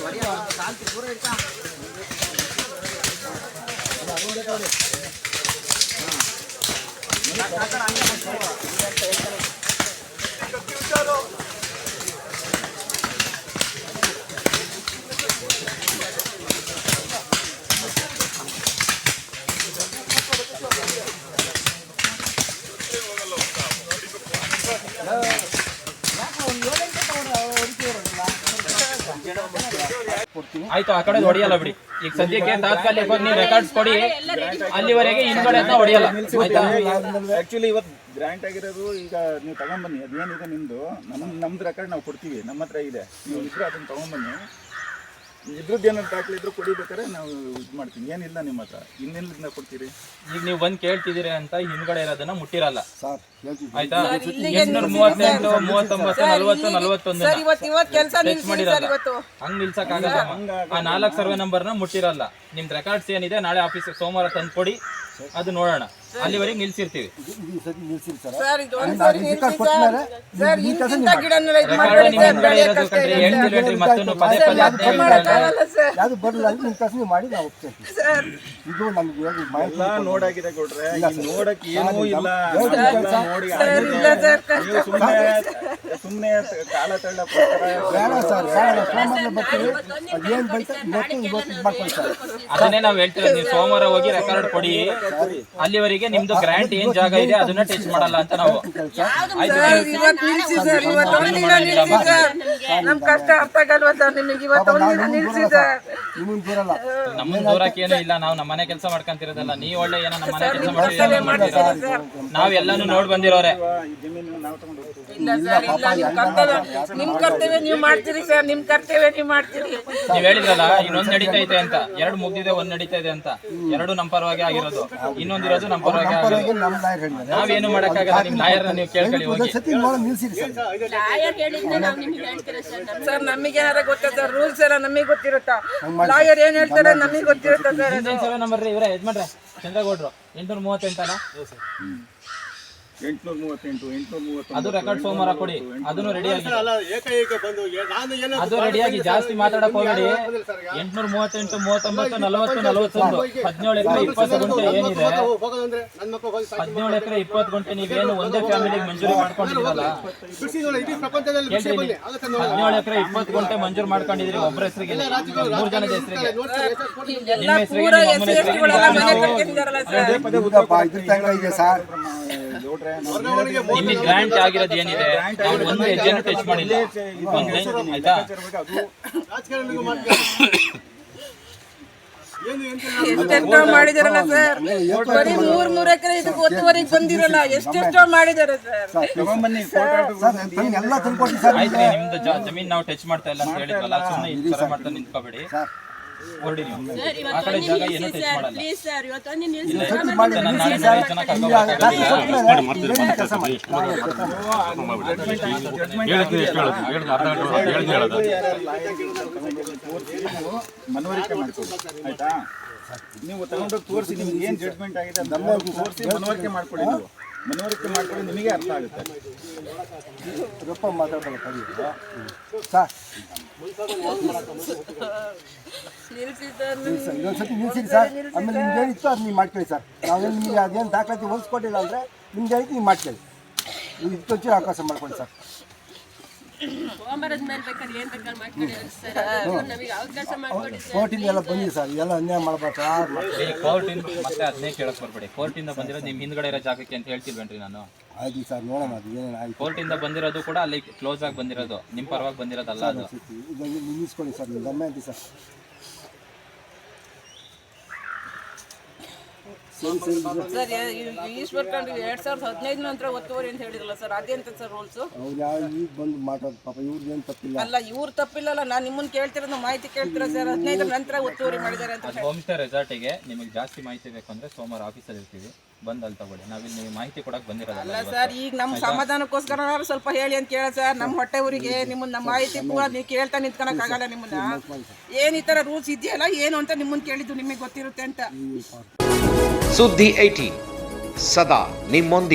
ಬಹಳ ಒಳ್ಳೆ ಕಾರ್ಯಕ್ರಮ ಕೂಡಿರ್ತಾ ಇದೆ ಅದು ಅದೋಡೆ ಕಡೆ ಹಾ ಹಾ ಆಯ್ತು ಆ ಕಡೆ ಹೊಡೆಯಲ್ಲ ಬಿಡಿ. ಈಗ ಸದ್ಯಕ್ಕೆ ತಾತ್ಕಾಲಿಕ ನೀವು ರೆಕಾರ್ಡ್ಸ್ ಕೊಡಿ. ಅಲ್ಲಿವರೆಗೆ ಹಿಂದ್ಗಡೆ ಅಂತ ಹೊಡಿಯಲ್ಲ. ಆಯ್ತಾ? ಆಕ್ಚುಲಿ ಇವತ್ತು ಗ್ರಾಂಟ್ ಆಗಿರೋದು ಈಗ ನೀವು ತಗೊಂಡ್ಬನ್ನಿ ಅದೇನಿದೆ ನಿಮ್ದು? ನಮ್ ನಮ್ದು ರೆಕಾರ್ಡ್ ನಾವು ಕೊಡ್ತೀವಿ. ನಮ್ಮ ಹತ್ರ ಇದೆ. ನೀವು ಇದ್ರೆ ಅದನ್ನ ತಗೊಂಬನ್ನಿ. ಇದ್ರದ್ದು ಏನಾದ್ರು ದಾಖಲೆ ಇದ್ರು ಕೊಡಿಬೇಕಾದ್ರೆ ನಾವು ಇದು ಮಾಡ್ತೀನಿ ಏನಿಲ್ಲ ನಿಮ್ಮ ಹತ್ರ. ಇನ್ನೆಲ್ಲಿಂದ ಕೊಡ್ತೀರಿ? ಈಗ ನೀವು ಬಂದು ಕೇಳ್ತಿದ್ದೀರಿ ಅಂತ ಹಿಂದ್ಗಡೆ ಇರೋದನ್ನ ಮುಟ್ಟಿರಲ್ಲ. ಸರ್ ಆಯ್ತಾ? ಎಂಟ್ನೂರ ಮೂವತ್ತೆಂಟು ಮೂವತ್ತೊಂಬತ್ತು ನಲ್ವತ್ತು ನಲ್ವತ್ತೊಂದು ಸರ್ ಇವತ್ತು ಇವತ್ತು ಕೆಲಸ ಟಚ್ ಸರ್ ಮಾಡಿರಲ್ಲ. ಇವತ್ತು. ಹಂಗ್ ನಿಲ್ಸಕ್ ಆಗಲ್ಲ. ಆ ನಾಲ್ಕು ಸರ್ವೆ ನಂಬರ್ನ ಮುಟ್ಟಿರಲ್ಲ. ನಿಮ್ದು ರೆಕಾರ್ಡ್ಸ್ ಏನಿದೆ ನಾಳೆ ಆಫೀಸ್ ಸೋಮವಾರ ತಂದು ಕೊಡಿ ಅದು ನೋಡೋಣ. ಅಲ್ಲಿವರೆಗೆ ನಿಲ್ಸಿರ್ತೀವಿ. ಸರ್ ಸರಿ ನಿಲ್ಸಿ ಸರ್ ಗಿಡನೆಲ್ಲ ಇದು ಮಾಡಬೇಡಿ ಇದೆ. ಮತ್ತೊಂದು ಪದೇ ಪದೇ ಯಾವ್ದು ಮಾಡಕ್ಕಾಗಲ್ಲ ಸರ್. ಯಾವುದು ಬರಲ್ಲ ಅಂದ್ರೆ ನಿಮ್ಮ ಕೆಲಸ ನೀವು ಮಾಡಿ ನಾವು ಹೋಗ್ತೇವೆ. ಸರ್. ಇದು ನಮ್ಗೆ ಹೇಳಿ ಮಾಹಿತಿ ಎಲ್ಲ ನೋಡಾಗಿದೆ ಕೊಡ್ರೆ ಈಗ ನೋಡಕ್ ಏನೂ ಇಲ್ಲ ಯಾವ್ದು ನೋಡಿ ಸರ್ ಇಲ್ಲ ಸರ್ ಕಷ್ಟ ನೀವು ಸುಮ್ಮನೆ ಸುಮ್ಮನೆ ಕಾಲ ತಳ್ಳ ಬೇಡ ಸರ್ ಬೇಡ ಸೋಮವಾರ ಬರ್ತೀವಿ ಅದೇನು ಬೈತ ಇವತ್ತು ಇವತ್ತು ಮಾಡ್ಕೊಳ್ಳಿ ಸರ್ ಅದನ್ನೇ ನಾವು ಹೇಳ್ತೀವಿ ನೀವು ಸೋಮವಾರ ಹೋಗಿ ರೆಕಾರ್ಡ್ ಕೊಡಿ. ಅಲ್ಲಿವರೆಗೆ ನಿಮ್ದು ಗ್ರಾಂಟ್ ಏನ್ ಜಾಗ ಇದೆ ಅದನ್ನ ಟಚ್ ಮಾಡಲ್ಲ ಅಂತ ನಾವು. ಇವತ್ತು ನಿಲ್ಸಿ ಸರ್ ಇವತ್ತು ಒಂದಿನ ನಿಲ್ಸಿ ಸರ್ ನಮ್ ಕಷ್ಟ ಅರ್ಥ ಆಗಲ್ವಾ ಸರ್ ನಿಮಗೆ ಇವತ್ತು ಒಂದಿನ ನಿಲ್ಸಿ ಸರ್ ನಿಮಗೆ ಬರಲ್ಲ. ನಮ್ಮನ್ ದೂರಕ್ಕೆ ಏನೂ ಇಲ್ಲ ನಾವು ನಮ್ಮ ಮನೆ ಕೆಲಸ ಮಾಡ್ಕೊಂತಿರೋದಲ್ಲ. ನೀವ್ ಒಳ್ಳೆ ಏನೋ ನಮ್ಮನೆ ಕೆಲಸ ಮಾಡ್ತೀರಾ ಸರ್ ನಾವ್ ಎಲ್ಲಾನು ನೋಡ್ ಬಂದಿರೋರೆ. ಈ ಜಮೀನು ನಾವು ತಗೊಂಡು ಹೋಗ್ತೀವಿ. ಇಲ್ಲ ಸರ್ ಇಲ್ಲ ನಿಮ್ ಕರ್ತವ್ಯ ನಿಮ್ ಕರ್ತವ್ಯ ನೀವು ಮಾಡ್ತೀರಿ ಸರ್ ನಿಮ್ ಕರ್ತವ್ಯ ನೀವು ಮಾಡ್ತೀರಿ. ನೀವ್ ಹೇಳಿದ್ರಲ್ಲ ಇನ್ನೊಂದ್ ನಡೀತಾ ಇದೆ ಅಂತ. ಎರಡು ಮುಗ್ದಿದೆ ಒಂದ್ ನಡೀತಾ ಇದೆ ಅಂತ. ಎರಡು ನಮ್ಮ ಪರವಾಗಿ ಆಗಿರೋದು. ಇನ್ನೊಂದಿರೋದು ನಮ್ಮ ಪರವಾಗಿ ಆಗಿರೋದು ನಮ್ಮ ಲಾಯರ್ ಹೇಳಿದ್ದಾರೆ. ನಾವೇನು ಮಾಡಕ್ಕಾಗಲ್ಲ ನೀವು ಕೇಳ್ಕೊಳ್ಳಿ ಹೋಗಿ. ಒಂದು ಸತಿ ನೋಡಿ ನಿಲ್ಸಿರಿ ಸರ್. ನಮಗೆ ಗೊತ್ತಾ ಸರ್? ರೂಲ್ಸ್ ಎಲ್ಲ ನಮಗೆ ಗೊತ್ತಿರುತ್ತಾ? ಲಾಯರ್ ಏನ್ ಹೇಳ್ತಾರೆ ನಮಗೆ ಗೊತ್ತಿರುತ್ತಾ ಸರ್? ನಂಬರ್ ಇವರೇ ಯಜಮಾನ್ರೆ ಚಂದ್ರಗೌಡ್ರು. ಎಂಟ್ನೂರ ಮೂವತ್ತೆಂಟಲ್ಲ? ಎಂಟ್ನೂರ ಮೂವತ್ತೆಂಟು ಎಂಟ್ನೂರ ಮೂವತ್ತೊಂಬತ್ತು ಅದು ರೆಕಾರ್ಡ್ ಸೋಮವಾರ ಕೊಡಿ ಅದನ್ನು ರೆಡಿ ಆಗಿ ಅಲ್ಲ ಏಕೈಕ ಬಂದು ನಾನು ಏನೋ ಅದು ರೆಡಿಯಾಗಿ ಜಾಸ್ತಿ ಮಾತಾಡಕ್ ಹೋಗಬೇಡಿ. ಎಂಟ್ನೂರ ಮೂವತ್ತೆಂಟು ಮೂವತ್ತೊಂಬತ್ತು ನಲವತ್ತು ನಲವತ್ತೊಂದು ಹದಿನೇಳು ಎಕರೆ ಇಪ್ಪತ್ತು ಗುಂಟೆ ಏನಿದೆ? ಹೋಗೋದಂದ್ರೆ ನನ್ನ ಮಕ್ಕಳು ಹೋಗಿ ಹದಿನೇಳು ಎಕರೆ ಇಪ್ಪತ್ತು ಗುಂಟೆ ನೀವೇನು ಒಂದೇ ಫ್ಯಾಮಿಲಿ ಮಂಜೂರಿ ಮಾಡ್ಕೊಂಡಿದ್ದೀರಲ್ಲ? ಇಡೀ ಪ್ರಪಂಚದಲ್ಲಿ ಬಿಡಿಸಿ ಆಗುತ್ತೆ ಹದಿನೇಳು ಎಕರೆ ಇಪ್ಪತ್ತು ಗುಂಟೆ ಮಂಜೂರು ಮಾಡ್ಕೊಂಡಿದ್ರಿ ಒಬ್ಬರ ಹೆಸರಿಗೆ. ಮೂರು ಜನದ ಹೆಸರಿಗೆ. ನಿಮ್ಮ ಹೆಸರಿಗೆ ಸರ್. ಇದ್ರ ತನಕ ಇದೆ ಸರ್. ನೋಡ್ರೆ ನಿಮಗೆ ಗ್ರಾಂಟ್ ಆಗಿರೋದು ಏನಿದೆ? ಒಂದು ಹೆಜ್ಜೆನೂ ಟಚ್ ಮಾಡಿಲ್ಲ. ಒಂದು ಲೈನ್ ಆಯ್ತಾ? ಎಷ್ಟೆಷ್ಟೋ ಮಾಡಿದಾರಲ್ಲ ಸರ್? ಬರೀ ಮೂರ್ ಮೂರ್ ಎಕರೆ ಇದಕ್ಕೆ ಒತ್ತುವರೆಗೆ ಬಂದಿರಲ್ಲ. ಎಷ್ಟೆಷ್ಟೋ ಮಾಡಿದಾರೆ ಸರ್? ನಿಮ್ದು ಜಮೀನ್ ನಾವು ಟಚ್ ಮಾಡ್ತಾ ಇಲ್ಲ ಅಂತ ಹೇಳಿದ್ರಲ್ಲ ಸುಮ್ಮನೆ ಈ ತರ ಮಾಡ್ತಾ ನಿಂತ್ಕೋಬೇಡಿ. ಮನವರಿಕೆ ಮಾಡ್ಕೊಳ್ಳಿ ಆಯ್ತಾ ನೀವು ತಗೊಂಡೋಗಿ ತೋರಿಸಿ ನಿಮ್ಗೆ ಏನ್ ಜಡ್ಜ್ಮೆಂಟ್ ಆಗಿದೆ ಅಂತ ತೋರಿಸಿ ಮನವರಿಕೆ ಮಾಡ್ಕೊಳ್ಳಿ ನೀವು ಮನವರಿಕೆ ಮಾಡಿದ್ರೆ ನಿಮಗೆ ಅರ್ಥ ಆಗುತ್ತೆ. ರೊಪ್ಪ ಮಾತಾಡಲ್ಲ ಕಲಿಯುತ್ತೆ ಸರ್ ನಿಲ್ಸಿ ನಿಲ್ಸಿರಿ ಸರ್. ಆಮೇಲೆ ನಿಮ್ಗೆ ಏನಿತ್ತು ಅದು ನೀವು ಮಾಡ್ಕೊಳ್ಳಿ ಸರ್. ನಾವೇನು ನಿಮಗೆ ಅದೇನು ದಾಖಲಾತಿ ಹೊಲಿಸ್ಕೊಟ್ಟಿಲ್ಲ ಅಂದರೆ ನಿಮ್ಗೆ ನೀವು ಮಾಡ್ಕೊಳ್ಳಿ. ನೀವು ಇದಕ್ಕೆ ಅವಕಾಶ ಮಾಡ್ಕೊಳ್ಳಿ ಸರ್. ಕೋರ್ಟಿಂದ ಎಲ್ಲ ಬಂದಿದೆ ಸರ್. ಎಲ್ಲ ಅನ್ಯಾಯ ಮಾಡ್ಬಾರ್ದು ಸರ್. ಈ ಕೋರ್ಟ್ ಇಂದ ಮತ್ತೆ ಅದನ್ನೇ ಕೇಳಕ್ ಬರ್ಬೇಡಿ. ಕೋರ್ಟ್ ಇಂದ ಬಂದಿರೋದು ನಿಮ್ ಹಿಂದ್ಗಡೆ ಇರೋ ಜಾಗಕ್ಕೆ ಅಂತ ಹೇಳ್ತಿಲ್ವೇನ್ರಿ ನಾನು? ಆಯ್ತು ಸರ್ ನೋಡೋಣ ಅದು ಏನೇನು ಆಯ್ತು. ಕೋರ್ಟ್ ಇಂದ ಬಂದಿರೋದು ಕೂಡ ಅಲ್ಲಿ ಕ್ಲೋಸ್ ಆಗಿ ಬಂದಿರೋದು. ನಿಮ್ ಪರವಾಗಿ ಬಂದಿರೋದಲ್ಲ ಅದು. ಇದನ್ನು ನಿಲ್ಲಿಸ್ಕೊಳ್ಳಿ ಸರ್ ಸರ್. ಸರಿ ಈಶ್ವರ್ ಕಂಡು ಎರಡ್ ಸಾವಿರದ ಹದಿನೈದು ನಂತರ ಒತ್ತುವರಿ ಅಂತ ಹೇಳಿದ್ರಲ್ಲ ಸರ್ ಅದೇಂತ ಸರ್ ರೂಲ್ಸು ಅವ್ರು ಯಾವ ಈಗ ಬಂದು ಮಾತಾಡೋದು ಪಾಪ ಇವ್ರಿಗೇನು ತಪ್ಪಿಲ್ಲ. ಅಲ್ಲ ಇವ್ರು ತಪ್ಪಿಲ್ಲಲ್ಲ ನಾನು ನಿಮ್ಮನ್ನ ಕೇಳ್ತಿರೋದು ಮಾಹಿತಿ ಕೇಳ್ತಿರೋ ಸರ್? ಹದಿನೈದರ ನಂತರ ಒತ್ತುವರಿ ಮಾಡಿದ್ದಾರೆ ಅಂತ ಹೋಮ್ ರೆಸಾರ್ಟಿಗೆ ನಿಮಗೆ ಜಾಸ್ತಿ ಮಾಹಿತಿ ಬೇಕು ಅಂದ್ರೆ ಸೋಮವಾರ ಆಫೀಸಲ್ಲಿ ಇರ್ತೀವಿ. ಬಂದು ಅಲ್ಲಿ ತಗೊಳ್ಳಿ. ನಾವಿಲ್ಲಿ ನೀವು ಮಾಹಿತಿ ಕೊಡಕ್ ಬಂದಿರೋದಲ್ಲ ಅಲ್ಲ ಸರ್ ಈಗ ನಮ್ಮ ಸಮಾಧಾನಕ್ಕೋಸ್ಕರ ಸ್ವಲ್ಪ ಹೇಳಿ ಅಂತ ಕೇಳ ಸರ್ ನಮ್ಮ ಹೊಟ್ಟೆ ಊರಿಗೆ ನಿಮ್ಮನ್ನ ನಮ್ಮ ಮಾಹಿತಿ ಪೂರ ನೀವು ಕೇಳ್ತಾ ನಿಂತ್ಕೊಳಕ್ ಆಗಲ್ಲ ನಿಮ್ಮನ್ನ. ಏನ್ ಈ ತರ ರೂಲ್ಸ್ ಇದೆಯಲ್ಲ ಏನು ಅಂತ ನಿಮ್ಮನ್ನ ಕೇಳಿದ್ದು ನಿಮಗೆ ಗೊತ್ತಿರುತ್ತೆ ಅಂತ. सुद्धि सदा निम्न